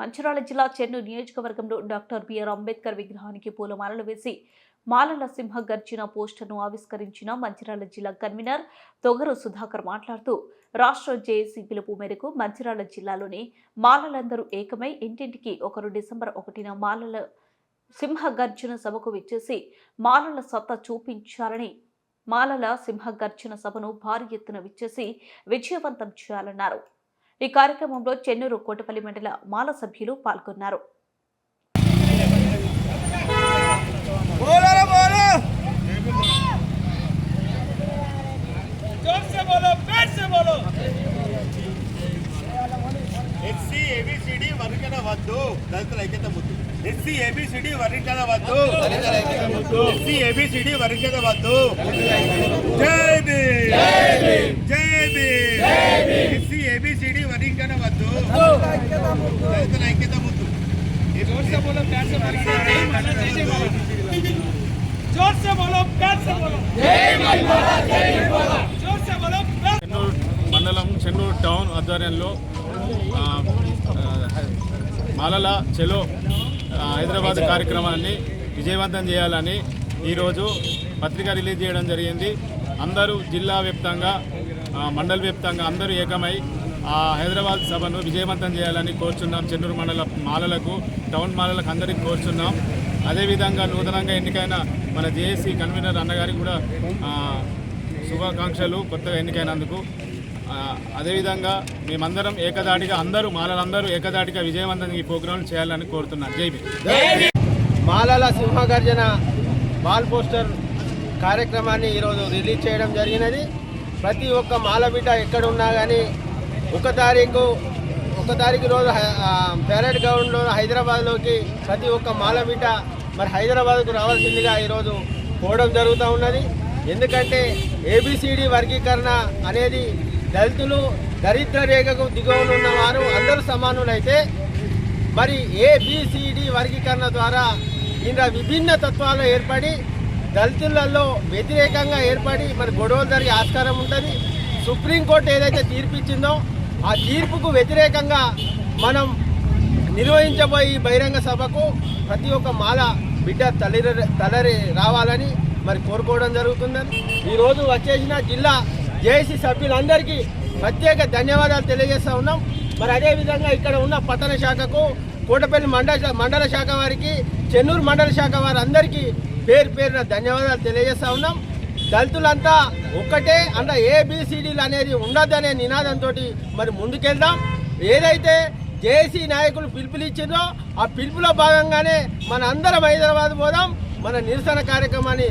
మంచిర్యాల జిల్లా చెన్నూరు నియోజకవర్గంలో doctor BR Ambedkar విగ్రహానికి పూలమాలలు వేసి మాలల సింహ గర్జన పోస్టర్ను ఆవిష్కరించిన మంచిర్యాల జిల్లా కన్వీనర్ తొగరు సుధాకర్ మాట్లాడుతూ రాష్ట్ర జేఏసీ పిలుపు మేరకు మంచిర్యాల జిల్లాలోని మాలలందరూ ఏకమై ఇంటింటికి ఒకరు డిసెంబర్ ఒకటిన మాలల సింహ గర్జన సభకు విచ్చేసి మాలల సత్తా చూపించాలని మాలల సింహ గర్జన సభను భారీ ఎత్తున విచ్చేసి విజయవంతం చేయాలన్నారు. ఈ కార్యక్రమంలో చెన్నూరు కోటపల్లి మండల మాల సభ్యులు పాల్గొన్నారు. వద్దు. దళితుల ఐక్యత ముద్దు. ఎస్సీ ఏబిసిడి వద్దు. ఎస్సీ ఏబిసిడి వద్దు. వద్దు. చెన్నూరు మండలం చెన్నూరు టౌన్ ఆధ్వర్యంలో మాలల చెలో హైదరాబాద్ కార్యక్రమాన్ని విజయవంతం చేయాలని ఈరోజు పత్రిక రిలీజ్ చేయడం జరిగింది. అందరూ జిల్లా వ్యాప్తంగా మండల వ్యాప్తంగా అందరూ ఏకమై ఆ హైదరాబాద్ సభను విజయవంతం చేయాలని కోరుచున్నాం. చెన్నూరు మండల మాలలకు టౌన్ మాలలకు అందరికీ కోరుచున్నాం. అదేవిధంగా నూతనంగా ఎన్నికైన మన జేఏసీ కన్వీనర్ అన్నగారికి కూడా శుభాకాంక్షలు కొత్తగా ఎన్నికైనందుకు. అదేవిధంగా మేమందరం ఏకదాటిగా అందరూ మాలలందరూ ఏకదాటిగా విజయవంతం ఈ ప్రోగ్రాం చేయాలని కోరుతున్నాను జై మాలల సింహగర్జన బాల్ పోస్టర్ కార్యక్రమాన్ని ఈరోజు రిలీజ్ చేయడం జరిగినది. ప్రతి ఒక్క మాల బిడ్డ ఎక్కడున్నా కానీ ఒక తారీఖు ఒక తారీఖు రోజు హై- గ్రౌండ్లో హైదరాబాద్లోకి ప్రతి ఒక్క మాల బిడ్డ మరి హైదరాబాద్కు రావాల్సిందిగా ఈరోజు పోవడం జరుగుతూ ఉన్నది. ఎందుకంటే ఏబిసిడి వర్గీకరణ అనేది దళితులు దరిద్ర రేఖకు దిగువన ఉన్న వారు అందరూ సమానులైతే మరి ఏబిసిడి వర్గీకరణ ద్వారా ఇలా విభిన్న తత్వాలు ఏర్పడి దళితులలో వ్యతిరేకంగా ఏర్పడి మరి గొడవలు జరిగే ఆస్కారం ఉంటుంది. సుప్రీంకోర్టు ఏదైతే తీర్పు ఇచ్చిందో ఆ తీర్పుకు వ్యతిరేకంగా మనం నిర్వహించబోయే ఈ బహిరంగ సభకు ప్రతి ఒక్క మాల బిడ్డ తలరి తలరి రావాలని మరి కోరుకోవడం జరుగుతుందని. ఈరోజు వచ్చేసిన జిల్లా జేఏసీ సభ్యులందరికీ ప్రత్యేక ధన్యవాదాలు తెలియజేస్తా ఉన్నాం. మరి అదేవిధంగా ఇక్కడ ఉన్న పట్టణ శాఖకు కోటపల్లి మండల మండల శాఖ వారికి చెన్నూరు మండల శాఖ వారందరికీ పేరు పేరున ధన్యవాదాలు తెలియజేస్తా ఉన్నాం. దళితులంతా ఒక్కటే అంటే ఏబిసిడీలు అనేది ఉండదనే నినాదంతో మరి ముందుకెళ్దాం. ఏదైతే జేసీ నాయకులు పిలుపునిచ్చిందో ఆ పిలుపులో భాగంగానే మన అందరం హైదరాబాద్ పోదాం. మన నిరసన కార్యక్రమాన్ని